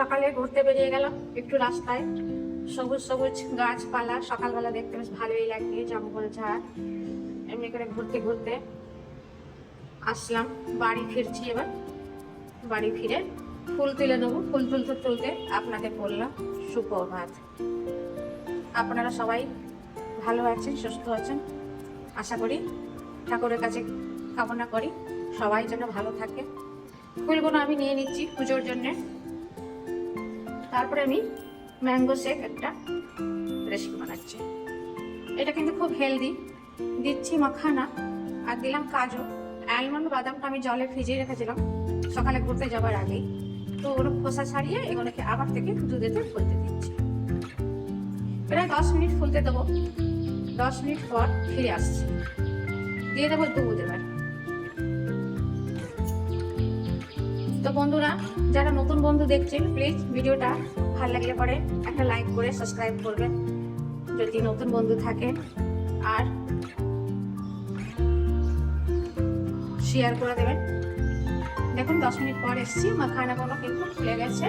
সকালে ঘুরতে বেরিয়ে গেলাম, একটু রাস্তায়। সবুজ সবুজ গাছপালা, সকালবেলা দেখতে বেশ ভালোই লাগে, জঙ্গল ঝাড়। এমনি করে ঘুরতে ঘুরতে আসলাম, বাড়ি ফিরছি এবার। বাড়ি ফিরে ফুল তুলে নেব, ফুল তুলতে তুলতে আপনাদের বললাম, সুপ্রভাত। আপনারা সবাই ভালো আছেন, সুস্থ আছেন? আশা করি ঠাকুরের কাছে কামনা করি, সবাই যেন ভালো থাকে। ফুলগুলো আমি নিয়ে নিচ্ছি পুজোর জন্যে। তারপরে আমি ম্যাঙ্গো শেক একটা রেসিপি বানাচ্ছি। এটা কিন্তু খুব হেলদি দিচ্ছি মাখানা আর দিলাম কাজু। অ্যালমন্ড বাদামটা আমি জলে ভিজিয়ে রেখেছিলাম। সকালে ঘুরতে যাবার আগেই। তো ওগুলো খোসা ছাড়িয়ে এগুলোকে আবার থেকে দুধেতে ফুলতে দিচ্ছি। প্রায় দশ মিনিট ফুলতে দেবো। দশ মিনিট পর ফিরে আসছি। দিয়ে দেবো দুধ এবার। তো বন্ধুরা, যারা নতুন বন্ধু দেখছেন প্লিজ ভিডিওটা ভালো লাগলে পরে একটা লাইক করে সাবস্ক্রাইব করবেন যদি নতুন বন্ধু থাকে। আর শেয়ার করে দেবেন। দেখুন, দশ মিনিট পর এসেছি, মাখানাগুলো কিন্তু ফুলে গেছে।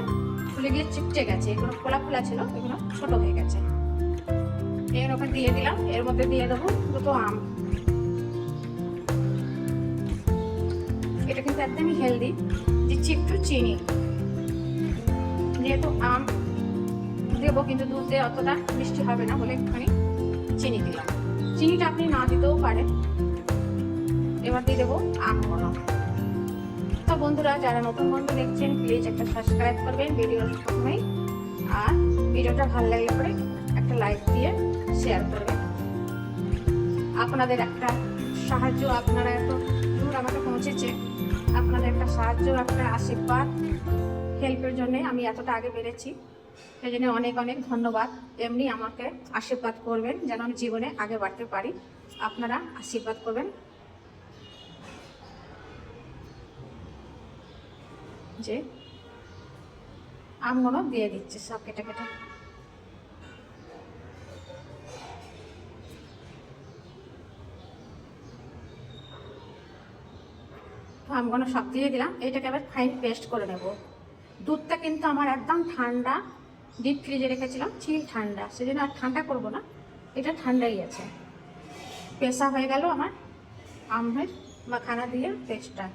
ফুলে গিয়ে চিপটে গেছে, এগুলো খোলা খোলা ছিল, এগুলো ছোট হয়ে গেছে। এর ওপর দিয়ে দিলাম, এর মধ্যে দিয়ে দেবো দুটো আম। এটা কিন্তু একদমই হেলদি দিচ্ছি একটু চিনি। যেহেতু আম দেবো, কিন্তু দুধে অতটা মিষ্টি হবে না বলে একটুখানি চিনি দিলাম। চিনিটা আপনি না দিতেও পারেন। এবার দিয়ে দেবো আম আমগুলো তো বন্ধুরা, যারা নতুন বন্ধু দেখছেন প্লিজ একটা সাবস্ক্রাইব করবেন ভিডিওর প্রথমেই। আর ভিডিওটা ভালো লাগলে পরে একটা লাইক দিয়ে শেয়ার করবেন। আপনাদের একটা সাহায্য আপনারা এত সাহায্য একটা আশীর্বাদ হেল্পের জন্য আমি এতটা আগে বেড়েছি। সেই জন্য অনেক অনেক ধন্যবাদ। এমনি আমাকে আশীর্বাদ করবেন যেন আমি জীবনে আগে বাড়তে পারি। আপনারা আশীর্বাদ করবেন। যে আমগুলো দিয়ে দিচ্ছে সব কেটে কেটে। আমগুলো সব দিয়ে দিলাম। এটাকে আবার ফাইন পেস্ট করে নেব। দুধটা কিন্তু আমার একদম ঠান্ডা ডিপ ফ্রিজে রেখেছিলাম চিল ঠান্ডা। সেজন্য আর ঠান্ডা করব না, এটা ঠান্ডাই আছে। পেশা হয়ে গেল আমার আমের বা মাখানা দিয়ে পেস্টটা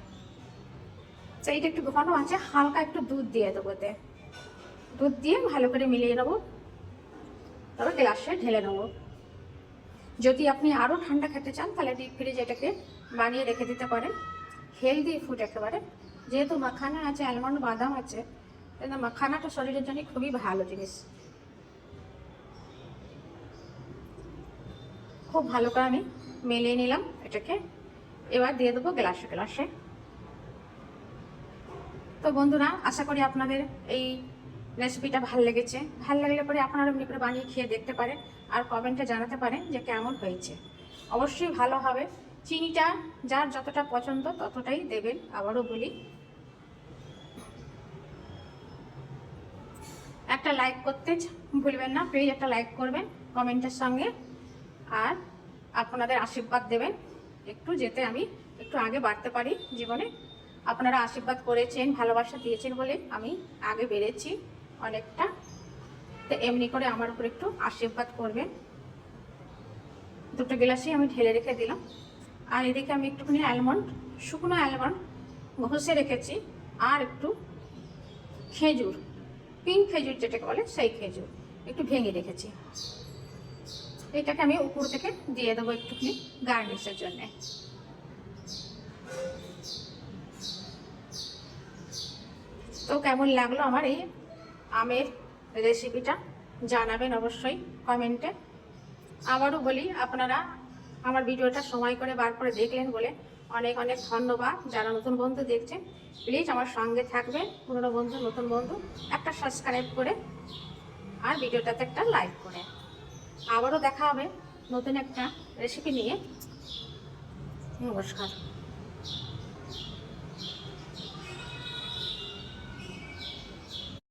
তো এইটা একটু ঘন আছে, হালকা একটু দুধ দিয়ে দেবো এতে। দুধ দিয়ে ভালো করে মিলিয়ে নেব। তবে গ্লাসে ঢেলে নেব। যদি আপনি আরও ঠান্ডা খেতে চান, তাহলে ডিপ ফ্রিজে এটাকে বানিয়ে রেখে দিতে পারেন। হেলদি ফুড একেবারে। যেহেতু মাখানা আছে অ্যালমন্ড বাদাম আছে, তাই মাখানাটা শরীরের জন্য খুবই ভালো জিনিস। খুব ভালো করে আমি মিলিয়ে নিলাম এটাকে। এবার দিয়ে দেবো গ্লাসে গ্লাসে। তো বন্ধুরা, আশা করি আপনাদের এই রেসিপিটা ভালো লেগেছে। ভালো লাগলে পরে আপনারা এমনি করে বানিয়ে খেয়ে দেখতে পারেন, আর কমেন্টে জানাতে পারেন যে কেমন হয়েছে। অবশ্যই ভালো হবে। চিনিটা যার যতটা পছন্দ ততটাই দেবেন, আবারও বলি। একটা লাইক করতে ভুলবেন না প্লিজ একটা লাইক করবেন কমেন্টের সঙ্গে। আর আপনাদের আশীর্বাদ দেবেন। একটু যেতে আমি একটু আগে বাড়তে পারি জীবনে। আপনারা আশীর্বাদ করেছেন, ভালোবাসা দিয়েছেন বলে আমি আগে বেড়েছি অনেকটা। তো এমনি করে আমার উপর একটু আশীর্বাদ করবেন। দুটো গ্লাসই আমি ঢেলে রেখে দিলাম। আর এদিকে আমি একটুখানি অ্যালমন্ড শুকনো অ্যালমন্ড ঘষে রেখেছি, আর একটু খেজুর পিঙ্ক খেজুর যেটাকে বলে সেই খেজুর একটু ভেঙে রেখেছি। এটাকে আমি উপর থেকে দিয়ে দেবো একটুখানি গার্নিশের জন্যে। তো কেমন লাগল আমার এই আমের রেসিপিটা জানাবেন অবশ্যই কমেন্টে আবারও বলি, আপনারা আমার ভিডিওটা সময় করে বার করে দেখলেন বলে অনেক অনেক ধন্যবাদ। যারা নতুন বন্ধু দেখছেন প্লিজ আমার সঙ্গে থাকবে পুরনো বন্ধু, নতুন বন্ধু, একটা সাবস্ক্রাইব করে আর ভিডিওটাতে একটা লাইক করে। আবারও দেখা হবে নতুন একটা রেসিপি নিয়ে। নমস্কার।